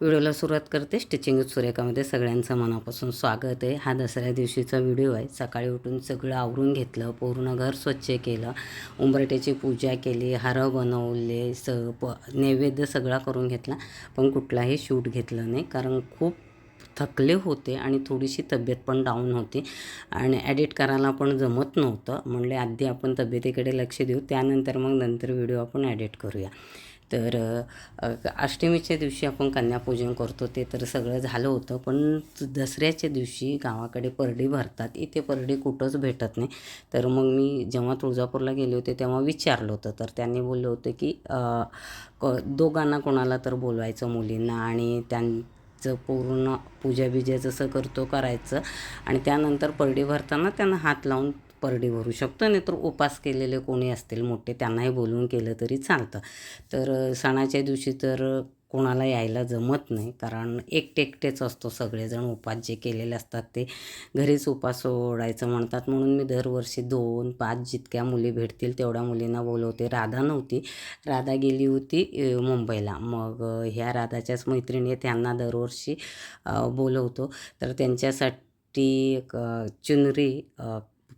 व्हिडिओला सुरुवात करते. स्टिचिंग सुरेखामध्ये सगळ्यांचं मनापासून स्वागत आहे. हा दसऱ्या दिवशीचा व्हिडिओ आहे. सकाळी उठून सगळं आवरून घेतलं. पूर्ण घर स्वच्छ केलं. उंबरट्याची पूजा केली. हारं बनवले. स प नैवेद्य सगळा करून घेतला. पण कुठलाही शूट घेतलं नाही. कारण खूप थकले होते आणि थोडीशी तब्येत पण डाऊन होती. आणि ॲडिट करायला पण जमत नव्हतं. म्हणले आधी आपण तब्येतीकडे लक्ष देऊ. त्यानंतर मग नंतर व्हिडिओ आपण ॲडिट करूया. तर अष्टमीच्या दिवशी आपण कन्यापूजन करतो ते तर सगळं झालं होतं. पण दसऱ्याच्या दिवशी गावाकडे परडी भरतात. इथे परडी कुठंच भेटत नाही. तर मग मी जेव्हा तुळजापूरला गेले होते तेव्हा विचारलं होतं. तर त्यांनी बोललं होतं की क दोघांना कोणाला तर बोलवायचं मुलींना आणि त्यांचं पूर्ण पूजा बिजा जसं करतो करायचं. आणि त्यानंतर परडी भरताना त्यांना हात लावून परडी भरू शकतो नाही तर उपास केलेले कोणी असतील मोठे त्यांनाही बोलवून केलं तरी चालतं. तर सणाच्या दिवशी तर कोणाला यायला जमत नाही कारण एकटे एकटेच असतो सगळेजण. उपास जे केलेले असतात ते घरीच उपास सोडायचं म्हणतात. म्हणून मी दरवर्षी दोन पाच जितक्या मुली भेटतील तेवढ्या मुलींना बोलवते. राधा नव्हती. राधा गेली होती मुंबईला. मग ह्या राधाच्याच मैत्रिणी त्यांना दरवर्षी बोलवतो. तर त्यांच्यासाठी एक चुनरी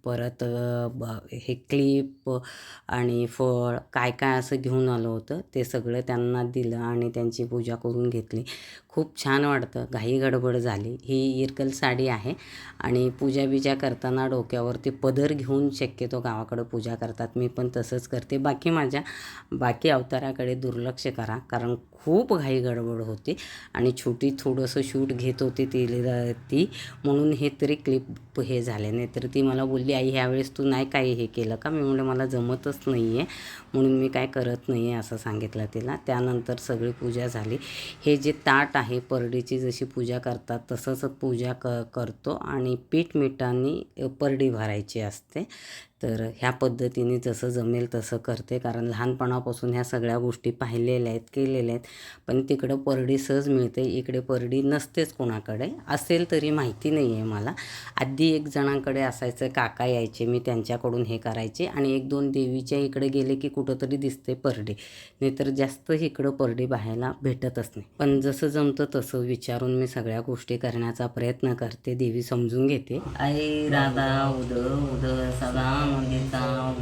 परत ब हे क्लिप आणि फळ काय काय असं घेऊन आलं होतं ते सगळं त्यांना दिलं आणि त्यांची पूजा करून घेतली. खूप छान वाटतं घाई गडबड झाली. ही इरकल साडी आहे आणि पूजा बिजा करताना डोक्यावरती पदर घेऊन शक्यतो गावाकडं पूजा करतात. मी पण तसंच करते. बाकी माझ्या बाकी अवताराकडे दुर्लक्ष करा कारण खूप घाई गडबड होती आणि छोटी थोडंसं शूट घेत होती ती ती म्हणून हे तरी क्लिप हे झाले. नाही तर ती मला बोलली आई ह्यावेळेस तू नाही काही हे केलं का? मी म्हणलं मला जमतच नाही आहे म्हणून मी काय करत नाही आहे असं सांगितलं तिला. त्यानंतर सगळी पूजा झाली. हे जे ताट आहे परडीची जशी पूजा करतात तसंच पूजा क करतो. आणि पीठ मिठाने परडी भरायची असते. तर ह्या पद्धतीने जसं जमेल तसं करते. कारण लहानपणापासून ह्या सगळ्या गोष्टी पाहिलेल्या आहेत केलेल्या आहेत. पण तिकडं परडी सहज मिळते. इकडे परडी नसतेच कोणाकडे. असेल तरी माहिती नाही आहे मला. आधी एक जणांकडे असायचं काका यायचे मी त्यांच्याकडून हे करायचे. आणि एक दोन देवीच्या इकडे गेले की कुठंतरी दिसते परडी. नाहीतर जास्त इकडं परडी पाहायला भेटतच नाही. पण जसं जमतं तसं विचारून मी सगळ्या गोष्टी करण्याचा प्रयत्न करते. देवी समजून घेते. आई राधा उद उद सदा नंदीचा उद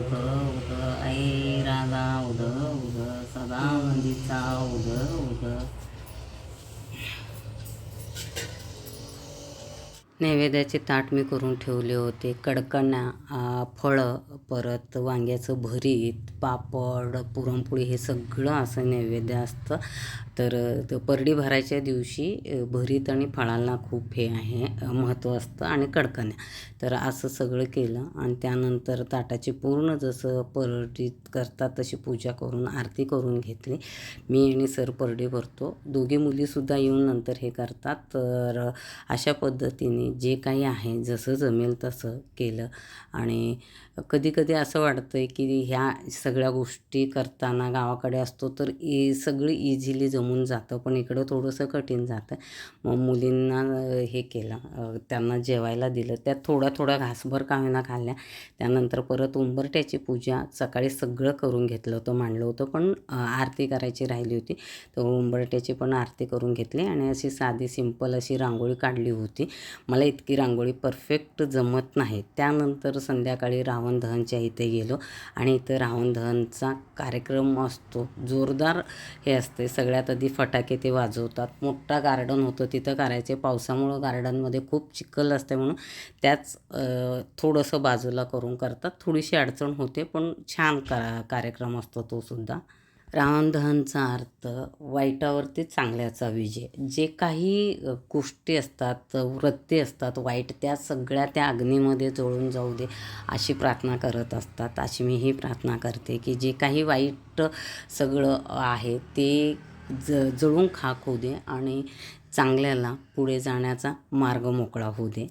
उद ऐ राधा उद उद सदा नंदीचा उद उद नैवेद्याचे ताट मी करून ठेवले होते. कडकण्या फळं परत वांग्याचं भरीत पापड पुरणपोळी हे सगळं असं नैवेद्य असतं. तर परडी भरायच्या दिवशी भरीत आणि फळांना खूप हे आहे महत्त्व असतं आणि कडकण्या. तर असं सगळं केलं आणि त्यानंतर ताटाची पूर्ण जसं परडीत करतात तशी पूजा करून आरती करून घेतली. मी आणि सर परडी भरतो. दोघी मुलीसुद्धा येऊन नंतर हे करतात. तर अशा पद्धतीने जे काही आहे जसं जमेल तसं केलं. आणि कधीकधी असं वाटतं आहे की ह्या सगळ्या गोष्टी करताना गावाकडे असतो तर ई सगळं इझिली जमून जातं. पण इकडं थोडंसं कठीण जातं मग मुलींना हे केलं. त्यांना जेवायला दिलं. त्यात थोडा थोडा घासभर का होईना खाल्ल्या. त्यानंतर परत उंबरट्याची पूजा सकाळी सगळं करून घेतलं होतं मांडलं होतं. पण आरती करायची राहिली होती. तर उंबरट्याची पण आरती करून घेतली. आणि अशी साधी सिंपल अशी रांगोळी काढली होती. मला इतकी रांगोळी परफेक्ट जमत नाही. त्यानंतर संध्याकाळी रावण दहनच्या इथे गेलो आणि इथं रावण दहनचा कार्यक्रम असतो. जोरदार हे असते. सगळ्यात आधी फटाके ते वाजवतात. मोठा गार्डन होतं. तिथं करायचे. पावसामुळं गार्डनमध्ये खूप चिखल असते म्हणून त्याच थोडंसं बाजूला करून करतात. थोडीशी अडचण होते पण छान का कार्यक्रम असतो तो सुद्धा. रावणदहनचा अर्थ वाईटावरती चांगल्याचा विजय. जे काही गोष्टी असतात वृत्ती असतात वाईट त्या सगळ्या त्या अग्नीमध्ये जळून जाऊ दे अशी प्रार्थना करत असतात. अशी मी ही प्रार्थना करते की जे काही वाईट सगळं आहे ते ज जळून खाक होऊ दे आणि चांगल्याला पुढे जाण्याचा मार्ग मोकळा होऊ दे.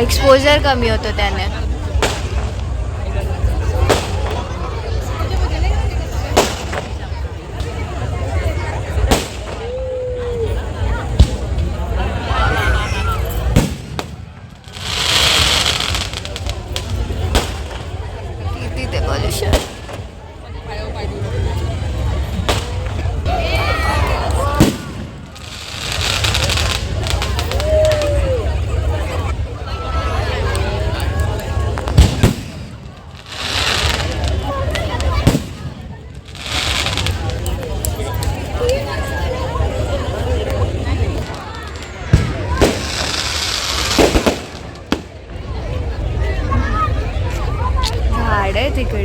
एक्सपोजर कमी होतो त्याने.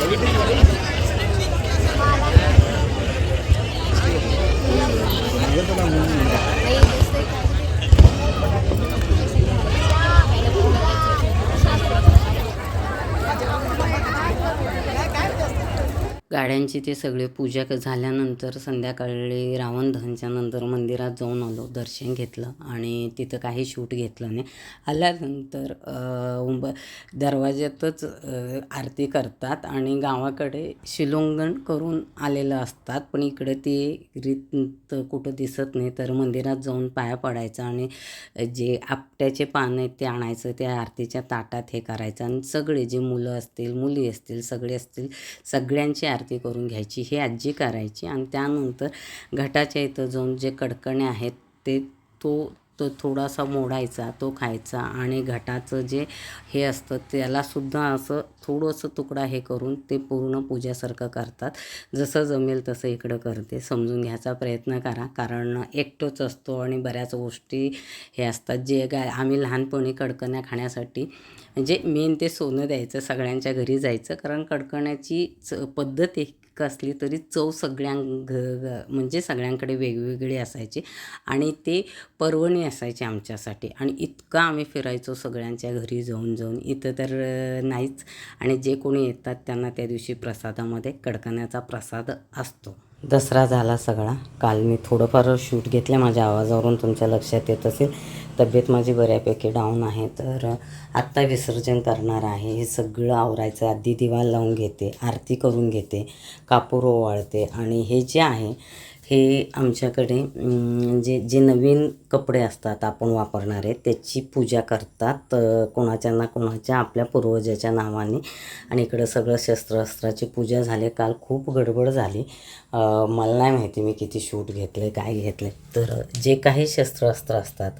आहे तिकडे गाड्यांची ते सगळे पूजा क- झाल्यानंतर संध्याकाळी रावण दहनच्या नंतर मंदिरात जाऊन आलो दर्शन घेतलं आणि तिथं काही शूट घेतलं नाही. आल्यानंतर उंब दरवाज्यातच आरती करतात आणि गावाकडे शिलोंगण करून आलेलं असतात. पण इकडे ते रीत कुठं दिसत नाही तर मंदिरात जाऊन पाया पडायचं आणि जे आपट्याचे पानं आहेत ते आणायचं त्या आरतीच्या ताटात हे करायचं. आणि सगळे जे मुलं असतील मुली असतील सगळे असतील सगळ्यांची आरती करून घ्यायची ही आजी करायची. आणि त्यानंतर घटाच्या इथं जाऊन जे कडकणे आहेत ते तो तो थोडासा मोडायचा तो खायचा आणि घटाचं जे हे असतं त्यालासुद्धा असं थोडंसं तुकडा हे करून ते पूर्ण पूजासारखं करतात. जसं जमेल तसं इकडं करते. समजून घ्यायचा प्रयत्न करा. कारण एकटोच असतो आणि बऱ्याच गोष्टी हे असतात जे काय आम्ही लहानपणी कडकण्या खाण्यासाठी म्हणजे मेन ते सोनं द्यायचं सगळ्यांच्या घरी जायचं. कारण कडकण्याची च पद्धत एक असली तरी चव सगळ्यां घ म्हणजे सगळ्यांकडे वेगवेगळी असायची. आणि ते पर्वणी असायची आमच्यासाठी. आणि इतकं आम्ही फिरायचो सगळ्यांच्या घरी जाऊन जाऊन. इथं तर नाहीच. आणि जे कोणी येतात त्यांना त्या दिवशी प्रसादामध्ये कडकण्याचा प्रसाद असतो. दसरा झाला सगळा. काल मी थोडंफार शूट घेतलं. माझ्या आवाजावरून तुमच्या लक्षात येत असेल. तब्येत माझी बऱ्यापैकी डाऊन आहे तर आत्ता विसर्जन करणार आहे. हे सगळं आवरायचं आधी दिवा लावून घेते आरती करून घेते कापूर ओवाळते. आणि हे जे आहे हे आमच्याकडे जे जे नवीन कपडे असतात आपण वापरणारे त्याची पूजा करतात कोणाच्या ना कोणाच्या आपल्या पूर्वजाच्या नावाने. आणि इकडं सगळं शस्त्रास्त्राची पूजा झाली काल खूप गडबड झाली. मला नाही माहिती मी किती शूट घेतले काय घेतले. तर जे काही शस्त्रास्त्र असतात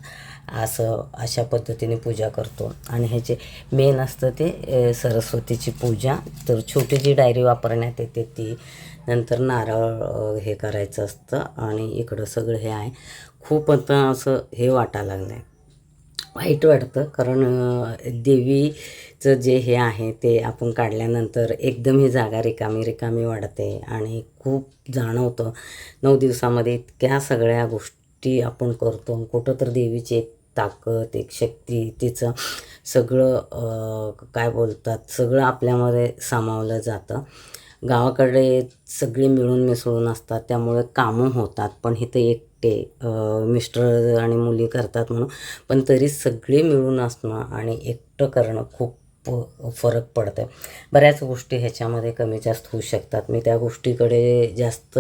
असं अशा पद्धतीने पूजा करतो. आणि ह्याचे मेन असतं ते सरस्वतीची पूजा. तर छोटी जी डायरी वापरण्यात येते ती नंतर नारळ हे करायचं असतं. आणि इकडं सगळं हे आहे. खूप आता असं हे वाटायला लागलं आहे वाईट वाटतं कारण देवीचं जे हे आहे ते आपण काढल्यानंतर एकदम ही जागा रिकामी रिकामी वाढते आणि खूप जाणवतं. नऊ दिवसामध्ये इतक्या सगळ्या गोष्टी आपण करतो कुठं तर देवीची एक ताकद एक शक्ती तिचं सगळं काय बोलतात सगळं आपल्यामध्ये सामावलं जातं. गावाकडे सगळे मिळून मिसळून असतात त्यामुळे कामं होतात पण इथं एक एकटे मिस्टर आणि मुली करतात म्हणून. पण तरी सगळे मिळून असणं आणि एकटं करणं खूप फरक पडतं बऱ्याच गोष्टी ह्याच्यामध्ये कमी जास्त होऊ शकतात. मी त्या गोष्टीकडे जास्त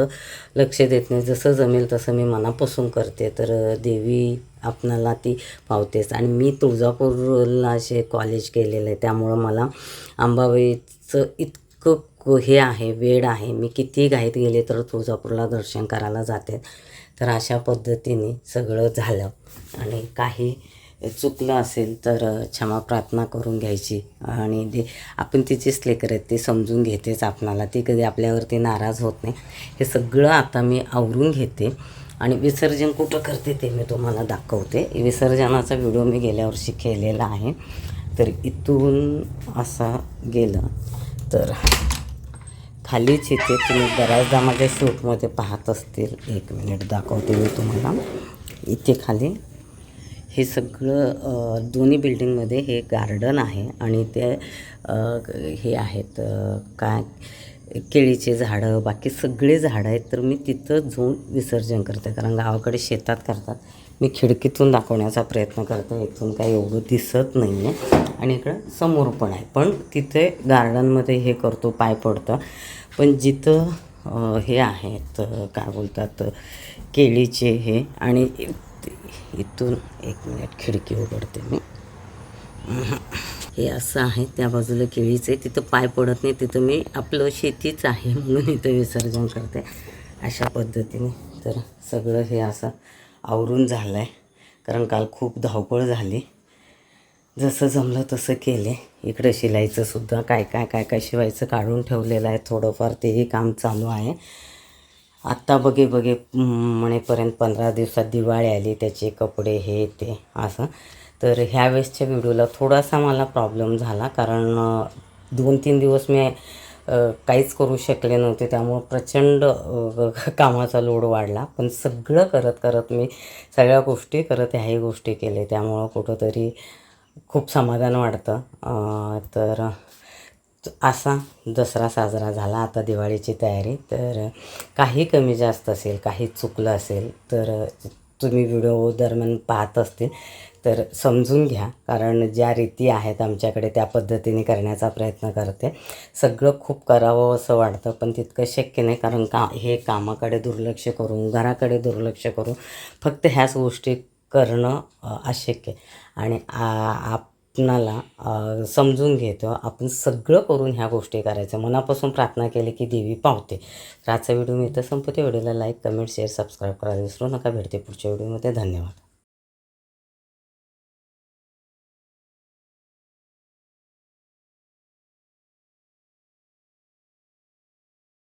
लक्ष देत नाही. जसं जमेल तसं मी मनापासून करते. तर देवी आपणाला ती पावतेच. आणि मी तुळजापूरला असे कॉलेज केलेलं आहे त्यामुळं मला अंबाबाईचं इतकं हे आहे वेळ आहे. मी किती घाईत गेले तर तुळजापूरला दर्शन करायला जाते. तर अशा पद्धतीने सगळं झालं. आणि काही चुकलं असेल तर क्षमा प्रार्थना करून घ्यायची. आणि दे आपण तिचीच लेकर आहेत ते समजून घेतेच आपणाला. ती कधी आपल्यावरती नाराज होत नाही. हे सगळं आता मी आवरून घेते. आणि विसर्जन कुठं करते ते मी तुम्हाला दाखवते. विसर्जनाचा व्हिडिओ मी गेल्या वर्षी केलेला आहे. तर इथून असा गेलं तर खालीच इथे तुम्ही बऱ्याचदा माझ्या शूटमध्ये पाहत असतील. एक मिनिट दाखवते मी तुम्हाला. इथे खाली हे सगळं दोन्ही बिल्डिंगमध्ये हे गार्डन आहे आणि ते हे आहेत काय केळीचे झाडं बाकी सगळे झाडं आहेत तर मी तिथं जाऊन विसर्जन करते. कारण गावाकडे शेतात करतात. मी खिडकीतून दाखवण्याचा प्रयत्न करते. इथून काही एवढं दिसत नाही आहे आणि इकडं समोर पण आहे. पण तिथे गार्डनमध्ये हे करतो पाय पडतं. पण जिथं हे आहेत काय बोलतात केळीचे हे आणि इथून एक मिनिट खिडकी उघडते मी. हे असं आहे त्या बाजूला केळीचं आहे. तिथं पाय पडत नाही तिथं मी आपलं शेतीच आहे म्हणून इथं विसर्जन करते अशा पद्धतीने. तर सगळं हे असं आवरून झालं आहे कारण काल खूप धावपळ झाली. जसं जमलं तसं केले. इकडं शिलाईचं सुद्धा काय काय काय काय शिवायचं काढून ठेवलेलं आहे. थोडंफार तेही काम चालू आहे. आत्ता बघे बघे म्हणेपर्यंत पंधरा दिवसात दिवाळी आली त्याचे कपडे हे ते असं. तर ह्यावेळेसच्या व्हिडिओला थोडासा मला प्रॉब्लेम झाला. कारण दोन तीन दिवस मी काहीच करू शकले नव्हते. त्यामुळं प्रचंड कामाचा लोड वाढला. पण सगळं करत करत मी सगळ्या गोष्टी करत ह्याही गोष्टी केले त्यामुळं कुठंतरी खूप समाधान वाटतं. तर असा दसरा साजरा झाला. आता दिवाळीची तयारी. तर काही कमी जास्त असेल काही चुकलं असेल तर तुम्ही व्हिडिओ दरम्यान पाहत असतील. तर समजून घ्या कारण ज्या रीती आहेत आमच्याकडे त्या पद्धतीने करण्याचा प्रयत्न करते. सगळं खूप करावं असं वाटतं पण तितकं शक्य नाही कारण का हे कामाकडे दुर्लक्ष करून घराकडे दुर्लक्ष करून फक्त ह्याच गोष्टी करणं अशक्य. आहे. आणि आपणाला समजून घेतो आपण सगळं करून ह्या गोष्टी करायच्या मनापासून प्रार्थना केली की देवी पावते. तर आजचा व्हिडिओ मी इथं संपते व्हिडिओला लाईक कमेंट शेअर सबस्क्राईब करायला विसरू नका. भेटते पुढच्या व्हिडिओमध्ये. धन्यवाद.